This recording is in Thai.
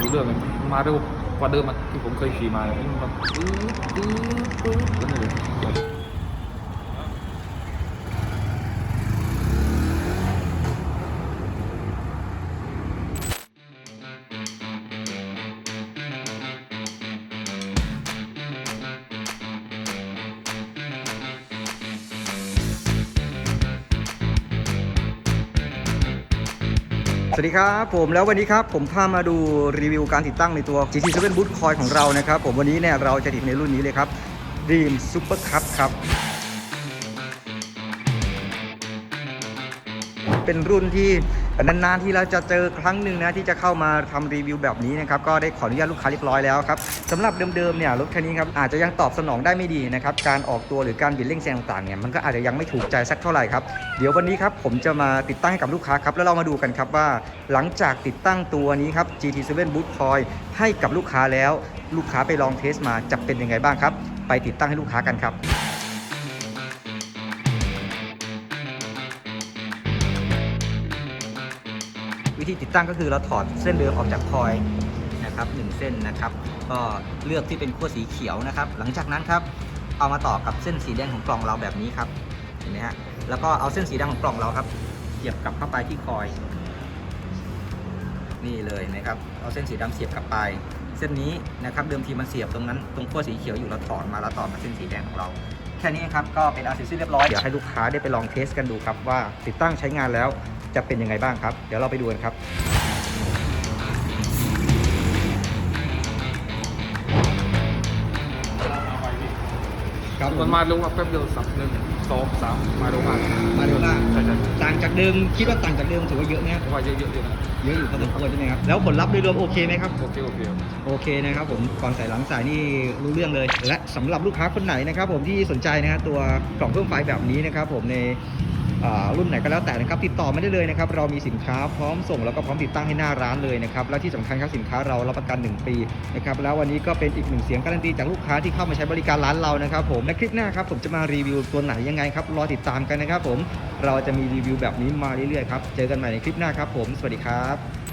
รู้เรื่องมาเร็วกว่าเดิมที่ผมเคยขี่มามันแบบปื๊ดปื๊ดปื๊ดแล้วนี่เลย สวัสดีครับผมแล้ววันนี้ครับผมพามาดูรีวิวการติดตั้งในตัว GT7 Boot Coil ของเรานะครับผมวันนี้เนี่ยเราจะติดในรุ่นนี้เลยครับ Dream Super Cup ครับ เป็นรุ่นที่ นานๆที่เราจะเจอครั้งหนึ่งนะที่จะเข้ามาทำรีวิวแบบนี้นะครับก็ได้ขออนุญาตลูกค้าเรียบร้อยแล้วครับสำหรับเดิมๆเนี่ยรถคันนี้ครับอาจจะยังตอบสนองได้ไม่ดีนะครับการออกตัวหรือการบิดเร่งแซงต่างๆเนี่ยมันก็อาจจะยังไม่ถูกใจสักเท่าไหร่ครับเดี๋ยววันนี้ครับผมจะมาติดตั้งให้กับลูกค้าครับแล้วเรามาดูกันครับว่า หลังจากติดตั้งตัวนี้ครับ GT7 Boot Coil ให้กับลูกค้าแล้ว ลูกค้าไปลองเทสมาจะเป็นยังไงบ้างครับ ไปติดตั้งให้ลูกค้ากันครับ วิธีติดตั้งก็คือเราถอดเส้นเดิมออกจากคอยนะครับหนึ่งเส้นนะครับ ก็เลือกที่เป็นขั้วสีเขียวนะครับ หลังจากนั้นครับเอามาต่อกับเส้นสีแดงของกล่องเราแบบนี้ครับเห็นไหมฮะแล้วก็เอาเส้นสีแดงของกล่องเราครับเสียบกลับเข้าไปที่คอย นี่เลยนะครับ เอาเส้นสีดำเสียบกลับไป เส้นนี้นะครับเดิมทีมันเสียบตรงนั้นตรงขั้วสีเขียวอยู่เราถอนมาแล้วต่อมาเส้นสีแดงของเราแค่นี้ครับก็เป็นอาสร็จสิ้นเรียบร้อยเดี๋ยวให้ลูกค้าได้ไปลองเทสกันดูครับว่าติดตั้งใช้งานแล้ว จะเป็นยังไงบ้างครับ เดี๋ยวเราไปดูกันครับ ครับมันมาเร็วอะแป๊บเดียวสับหนึ่งสองสามมาเร็วมากมาเร็วมากใช่ใช่ต่างจากเดิมคิดว่าต่างจากเดิมถือว่าเยอะไหมครับ เพราะว่าเยอะๆอยู่นะเยอะอยู่พอสมควรใช่ไหมครับ แล้วผลลัพธ์โดยรวมโอเคไหมครับ โอเคโอเคครับ โอเคนะครับผมก่อนใส่หลังใส่นี่รู้เรื่องเลย และสำหรับลูกค้าคนไหนนะครับผมที่สนใจนะฮะตัวกล่องเพิ่มไฟแบบนี้นะครับผมในอ่า รุ่นไหนก็แล้วแต่นะครับติดต่อไม่ได้เลยนะครับเรามีสินค้าพร้อมส่งแล้วก็พร้อมติดตั้งให้หน้าร้านเลยนะครับและที่สำคัญครับสินค้าเรารับประกัน 1 ปีนะครับแล้ววันนี้ก็เป็นอีกหนึ่งเสียงการันตีจากลูกค้าที่เข้ามาใช้บริการร้านเรานะครับผมและคลิปหน้าครับผมจะมารีวิวตัวไหนยังไงครับรอติดตามกันนะครับผมเราจะมีรีวิวแบบนี้มาเรื่อยๆครับเจอกันใหม่ในคลิปหน้าครับผมสวัสดีครับ